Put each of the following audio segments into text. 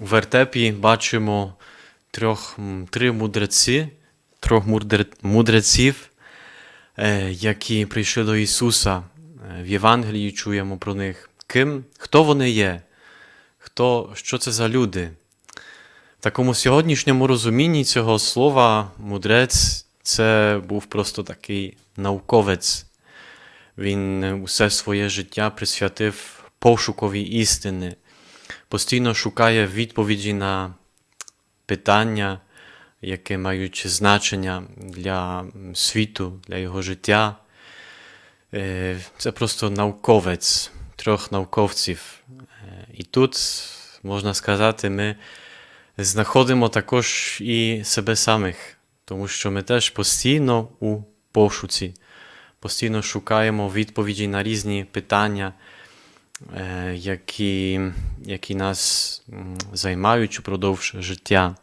У вертепі бачимо трьох, три мудреці, трьох мудр- мудреців, е, які прийшли до Ісуса. Е, В Євангелії чуємо про них. Ким, хто вони є? Хто, що це за люди? В такому сьогоднішньому розумінні цього слова мудрець це був просто такий науковець. Він усе своє життя присвятив пошукові істини, постійно шукає відповіді на питання, які мають значення для світу, для його життя. Е, Це просто науковець, трьох науковців. Е, І тут, можна сказати, ми знаходимо також і себе самих, тому що ми теж постійно у пошуці, постійно шукаємо відповіді на різні питання, які, які нас займають упродовж життя.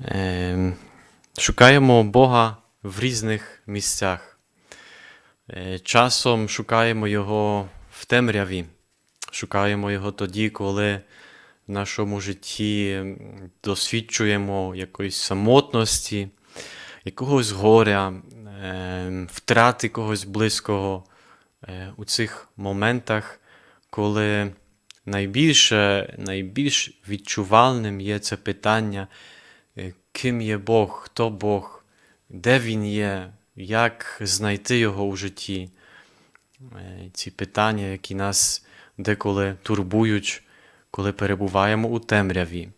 Е, Шукаємо Бога в різних місцях. Е, Часом шукаємо Його в темряві, шукаємо Його тоді, коли в нашому житті досвідчуємо якоїсь самотності, якогось горя, е, втрати когось близького. Е, У цих моментах, коли найбільше, найбільш відчувальним є це питання, е, ким є Бог, хто Бог, де Він є, як знайти Його у житті. Е, Ці питання, які нас деколи турбують, коли перебуваємо у темряві,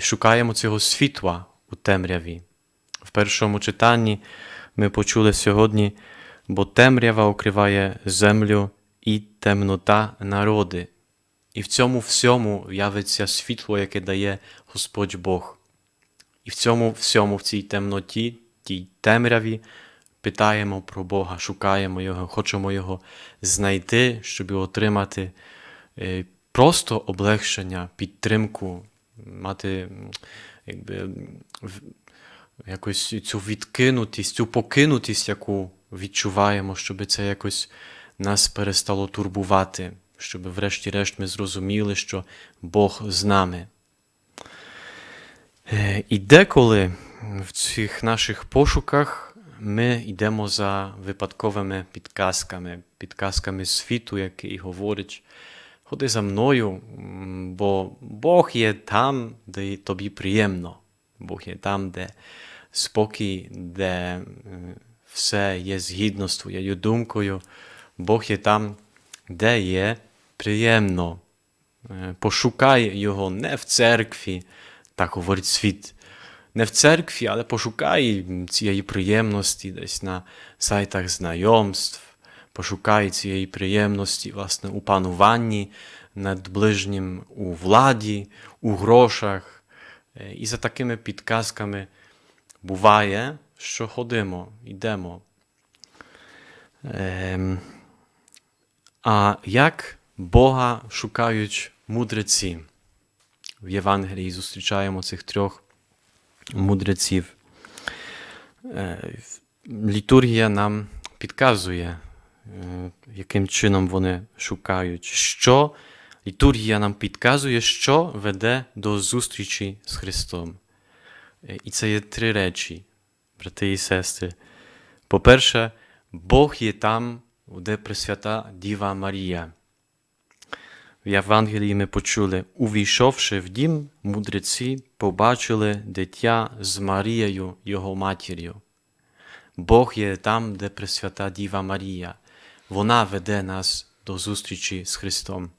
шукаємо цього світла у темряві. В першому читанні ми почули сьогодні, бо темрява укриває землю і темнота народи. І в цьому всьому явиться світло, яке дає Господь Бог. І в цьому всьому, в цій темноті, тій темряві, питаємо про Бога, шукаємо Його, хочемо Його знайти, щоб отримати е, просто облегшення, підтримку, мати якби, якось цю відкинутість, цю покинутість, яку відчуваємо, щоб це якось нас перестало турбувати, щоб врешті-решт ми зрозуміли, що Бог з нами. Е, І деколи в цих наших пошуках ми йдемо за випадковими підказками, підказками світу, який говорить, ходи за мною, бо Бог є там, де тобі приємно. Бог є там, де спокій, де все є згідно з твоєю думкою. Бог є там, де є приємно. Е, Пошукай його не в церкві, так говорить світ. Не в церкві, але пошукай цієї приємності десь на сайтах знайомств, пошукай цієї приємності, власне, у пануванні над ближнім, у владі, у грошах. Е, І за такими підказками буває, що ходимо, йдемо. Ем, а як Бога шукають мудреці? В Євангелії зустрічаємо цих трьох мудреців. Е, Літургія нам підказує, е, яким чином вони шукають, що літургія нам підказує, що веде до зустрічі з Христом. Е, І це є три речі, брати і сестри. По-перше, Бог є там, де Пресвята Діва Марія. В Євангелії ми почули, увійшовши в дім, мудреці побачили дитя з Марією, його матір'ю. Бог є там, де Пресвята Діва Марія. Вона веде нас до зустрічі з Христом.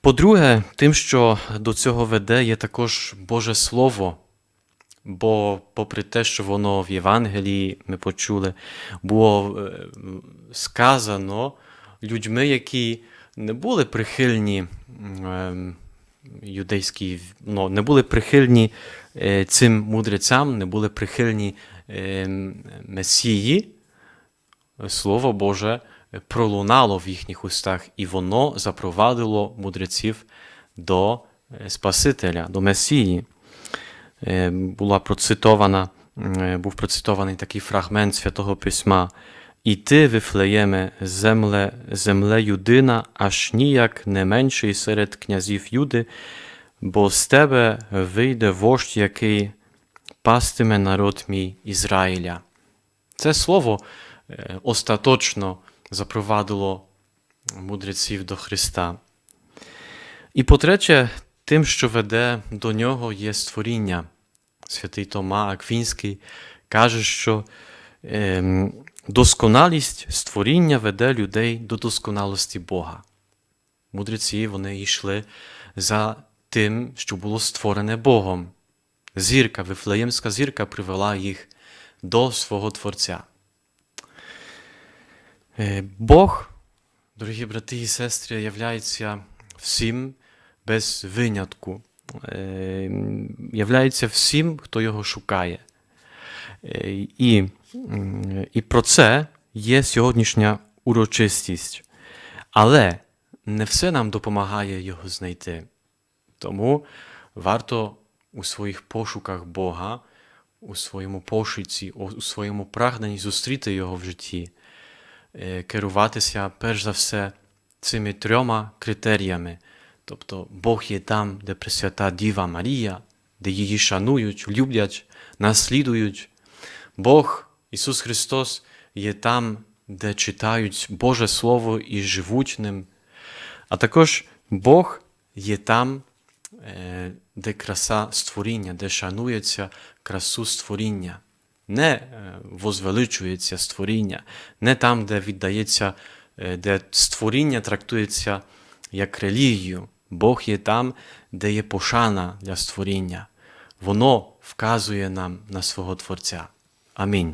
По-друге, тим, що до цього веде, є також Боже Слово. Бо, попри те, що воно в Євангелії ми почули, було е, сказано людьми, які не були прихильні ем, юдейській, ну, не були прихильні е, цим мудрецям, не були прихильні ем, Месії, Слово Боже пролунало в їхніх устах, і воно запровадило мудреців до е, Спасителя, до Месії. Е, Була процитована, е, був процитований такий фрагмент Святого Письма. І ти, Вифлеєме, земле, земле Юдина, аж ніяк не менший серед князів Юди, бо з тебе вийде вождь, який пастиме народ мій Ізраїля. Це слово е, остаточно запровадило мудреців до Христа. І по-третє, тим, що веде до нього, є створіння. Святий Тома Аквінський каже, що ем, досконалість створіння веде людей до досконалості Бога. Мудреці вони йшли за тим, що було створене Богом. Зірка, Вифлеємська зірка привела їх до свого Творця. Е, Бог, дорогі брати і сестри, являється всім без винятку, Е, являється всім, хто його шукає. Е, І, і про це є сьогоднішня урочистість. Але не все нам допомагає його знайти. Тому варто у своїх пошуках Бога, у своєму пошуці, у своєму прагненні зустріти Його в житті, е, керуватися перш за все цими трьома критеріями. Тобто Бог є там, де Пресвята Діва Марія, де її шанують, люблять, наслідують. Бог, Ісус Христос, є там, де читають Боже Слово і живуть ним. А також Бог є там, е, де краса створіння, де шанується красу створіння. Не е, возвеличується створіння, не там, де віддається, е, де створіння трактується як релігію. Бог є там, де є пошана для створіння. Воно вказує нам на свого Творця. Амінь.